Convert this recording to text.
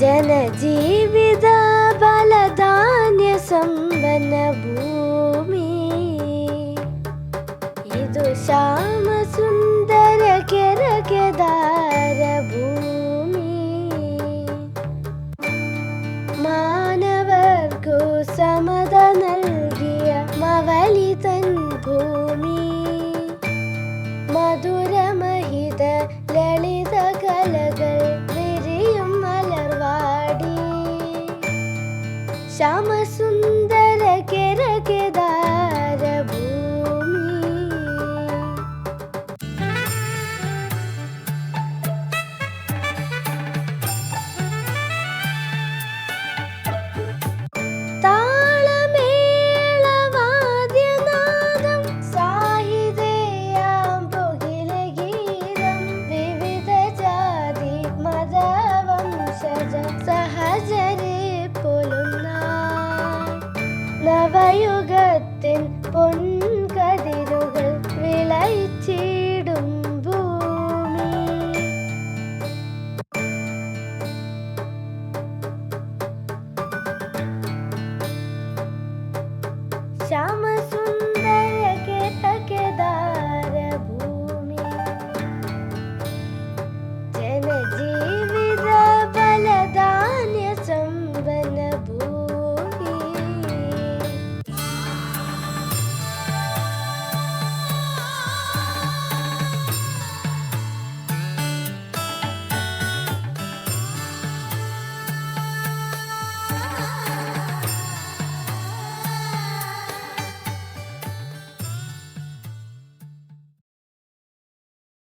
ജനജീവിത ബലധാന്യ സമ്പന്ന ഭൂമി ഇതു ശ്യാമ സുന്ദര കെരകെദാര ഭൂമി മാനവർക്കു സമതന ശ്യാമസുന്ദര കിരകിദാര ഭൂമി താളമേളവാദ്യനാദം സാഹിതയാം പുകിലഗീതം വിവിധ ജാതി മതവംശജ നവയുഗത്തിൻ പൊൻകതിരുകൾ വിളയിച്ചിടും ഭൂമി. ശ്യാമ